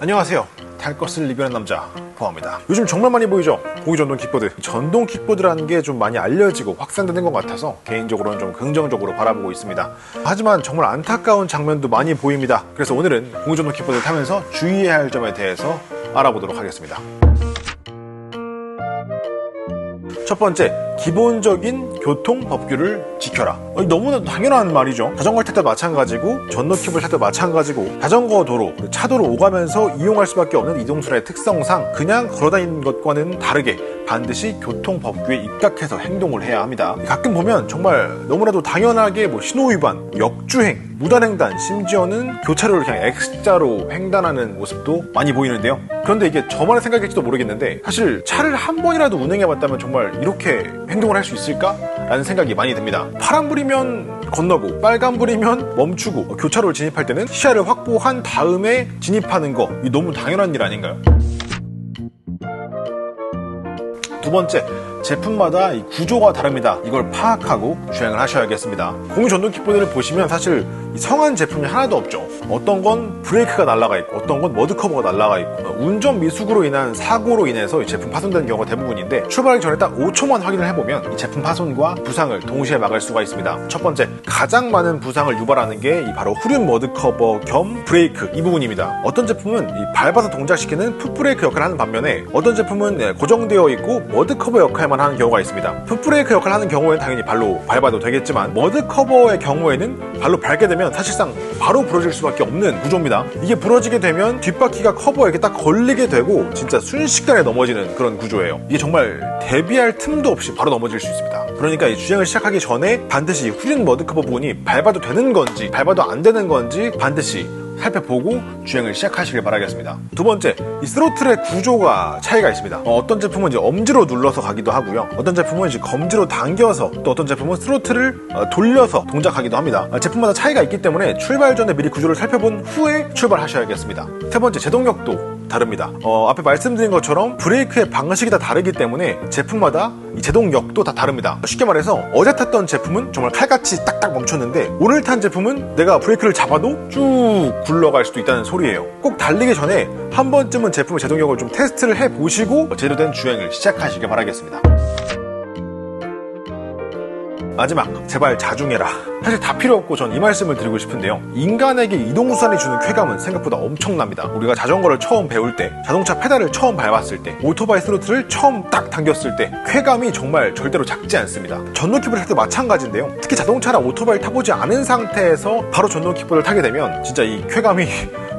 안녕하세요. 탈 것을 리뷰하는 남자 보아입니다. 요즘 정말 많이 보이죠? 고기 전동 킥보드. 전동 킥보드라는 게 좀 많이 알려지고 확산되는 것 같아서 개인적으로는 좀 긍정적으로 바라보고 있습니다. 하지만 정말 안타까운 장면도 많이 보입니다. 그래서 오늘은 고기 전동 킥보드를 타면서 주의해야 할 점에 대해서 알아보도록 하겠습니다. 첫 번째, 기본적인 교통 법규를 지켜라. 어, 너무나 당연한 말이죠. 자전거를 탈 때도 마찬가지고, 전노킥을 탈 때도 마찬가지고, 자전거 도로, 차도로 오가면서 이용할 수밖에 없는 이동수단의 특성상 그냥 걸어다니는 것과는 다르게 반드시 교통 법규에 입각해서 행동을 해야 합니다. 가끔 보면 정말 너무나도 당연하게 뭐 신호위반, 역주행, 무단횡단, 심지어는 교차로를 그냥 X자로 횡단하는 모습도 많이 보이는데요. 그런데 이게 저만의 생각일지도 모르겠는데 사실 차를 한 번이라도 운행해봤다면 정말 이렇게 행동을 할 수 있을까? 라는 생각이 많이 듭니다. 파란불이면 건너고 빨간불이면 멈추고 어, 교차로를 진입할 때는 시야를 확보한 다음에 진입하는 거이 너무 당연한 일 아닌가요? 두 번째, 제품마다 이 구조가 다릅니다. 이걸 파악하고 주행을 하셔야겠습니다. 공유 전동 킥보드를 보시면 사실 이 성한 제품이 하나도 없죠. 어떤 건 브레이크가 날아가 있고, 어떤 건 머드 커버가 날아가 있고, 어, 운전 미숙으로 인한 사고로 인해서 이 제품 파손되는 경우가 대부분인데 출발하기 전에 딱 5초만 확인을 해보면 이 제품 파손과 부상을 동시에 막을 수가 있습니다. 첫 번째, 가장 많은 부상을 유발하는 게이 바로 후륜 머드 커버 겸 브레이크 이 부분입니다. 어떤 제품은 이 밟아서 동작시키는 풋브레이크 역할을 하는 반면에 어떤 제품은 예, 고정되어 있고 머드 커버 역할 만 하는 경우가 있습니다. 풋브레이크 역할을 하는 경우에는 당연히 발로 밟아도 되겠지만 머드 커버의 경우에는 발로 밟게 되면 사실상 바로 부러질 수밖에 없는 구조입니다. 이게 부러지게 되면 뒷바퀴가 커버에 이렇게 딱 걸리게 되고 진짜 순식간에 넘어지는 그런 구조예요. 이게 정말 대비할 틈도 없이 바로 넘어질 수 있습니다. 그러니까 이 주행을 시작하기 전에 반드시 이 후륜 머드 커버 부분이 밟아도 되는 건지 밟아도 안 되는 건지 반드시 살펴보고 주행을 시작하시길 바라겠습니다. 두 번째, 이 스로틀의 구조가 차이가 있습니다. 어, 떤 제품은 이제 엄지로 눌러서 가기도 하고요. 어떤 제품은 이제 검지로 당겨서 또 어떤 제품은 스로틀을 어, 돌려서 동작하기도 합니다. 어, 제품마다 차이가 있기 때문에 출발 전에 미리 구조를 살펴본 후에 출발하셔야겠습니다. 세 번째, 제동력도 다릅니다. 어, 앞에 말씀드린 것처럼 브레이크의 방식이 다 다르기 때문에 제품마다 이 제동력도 다 다릅니다. 쉽게 말해서 어제 탔던 제품은 정말 칼같이 딱딱 멈췄는데 오늘 탄 제품은 내가 브레이크를 잡아도 쭉 굴러갈 수도 있다는 소리예요. 꼭 달리기 전에 한 번쯤은 제품의 제동력을 좀 테스트를 해보시고 제대로 된 주행을 시작하시길 바라겠습니다. 마지막, 제발 자중해라. 사실 다 필요 없고 전 이 말씀을 드리고 싶은데요. 인간에게 이동수단이 주는 쾌감은 생각보다 엄청납니다. 우리가 자전거를 처음 배울 때, 자동차 페달을 처음 밟았을 때, 오토바이 스로틀을 처음 딱 당겼을 때, 쾌감이 정말 절대로 작지 않습니다. 전동 킥보드 탈때 마찬가지인데요. 특히 자동차나 오토바이를 타보지 않은 상태에서 바로 전동 킥보드를 타게 되면 진짜 이 쾌감이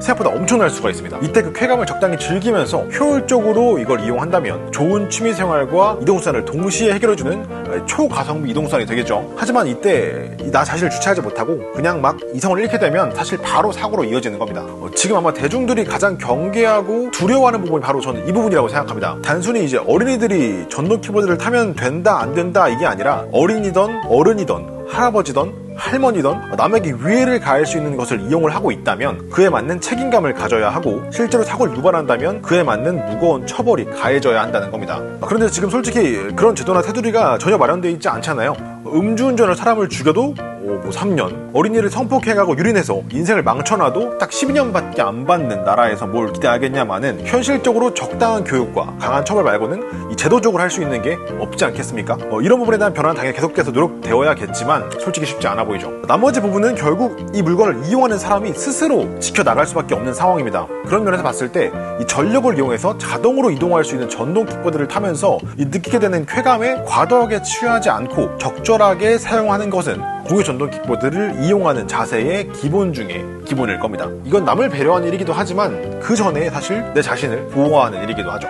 생각보다 엄청날 수가 있습니다. 이때 그 쾌감을 적당히 즐기면서 효율적으로 이걸 이용한다면 좋은 취미 생활과 이동수단을 동시에 해결해주는 초가성비 이동수단이 되겠죠. 하지만 이때 나 자신을 주체하지 못하고 그냥 막 이성을 잃게 되면 사실 바로 사고로 이어지는 겁니다. 어, 지금 아마 대중들이 가장 경계하고 두려워하는 부분이 바로 저는 이 부분이라고 생각합니다. 단순히 이제 어린이들이 전동 키보드를 타면 된다 안 된다 이게 아니라 어린이든 어른이든 할아버지든 할머니든 남에게 위해를 가할 수 있는 것을 이용을 하고 있다면 그에 맞는 책임감을 가져야 하고 실제로 사고를 유발한다면 그에 맞는 무거운 처벌이 가해져야 한다는 겁니다. 그런데 지금 솔직히 그런 제도나 테두리가 전혀 마련되어 있지 않잖아요. 음주운전을 사람을 죽여도 오, 뭐 3년 어린이를 성폭행하고 유린해서 인생을 망쳐놔도 딱 12년밖에 안 받는 나라에서 뭘 기대하겠냐마는 현실적으로 적당한 교육과 강한 처벌 말고는 이 제도적으로 할 수 있는 게 없지 않겠습니까? 어, 이런 부분에 대한 변화는 당연히 계속해서 노력되어야겠지만 솔직히 쉽지 않아 보이죠. 나머지 부분은 결국 이 물건을 이용하는 사람이 스스로 지켜나갈 수밖에 없는 상황입니다. 그런 면에서 봤을 때 이 전력을 이용해서 자동으로 이동할 수 있는 전동 킥보드를 타면서 이 느끼게 되는 쾌감에 과도하게 취하지 않고 적절하게 사용하는 것은 공유 전동 킥보드를 이용하는 자세의 기본 중에 기본일 겁니다. 이건 남을 배려하는 일이기도 하지만 그 전에 사실 내 자신을 보호하는 일이기도 하죠.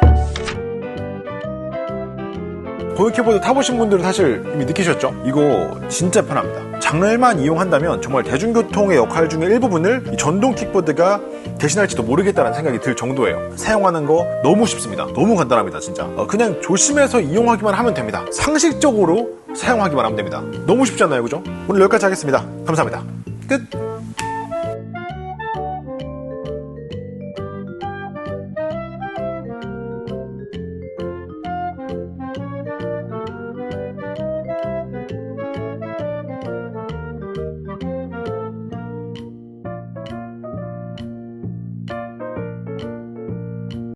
킥보드 타보신 분들은 사실 이미 느끼셨죠? 이거 진짜 편합니다. 장날만 이용한다면 정말 대중교통의 역할 중에 일부분을 이 전동 킥보드가 대신할지도 모르겠다는 생각이 들 정도예요. 사용하는 거 너무 쉽습니다. 너무 간단합니다, 진짜. 어, 그냥 조심해서 이용하기만 하면 됩니다. 상식적으로 사용하기만 하면 됩니다. 너무 쉽지 않나요, 그죠? 오늘 여기까지 하겠습니다. 감사합니다. 끝!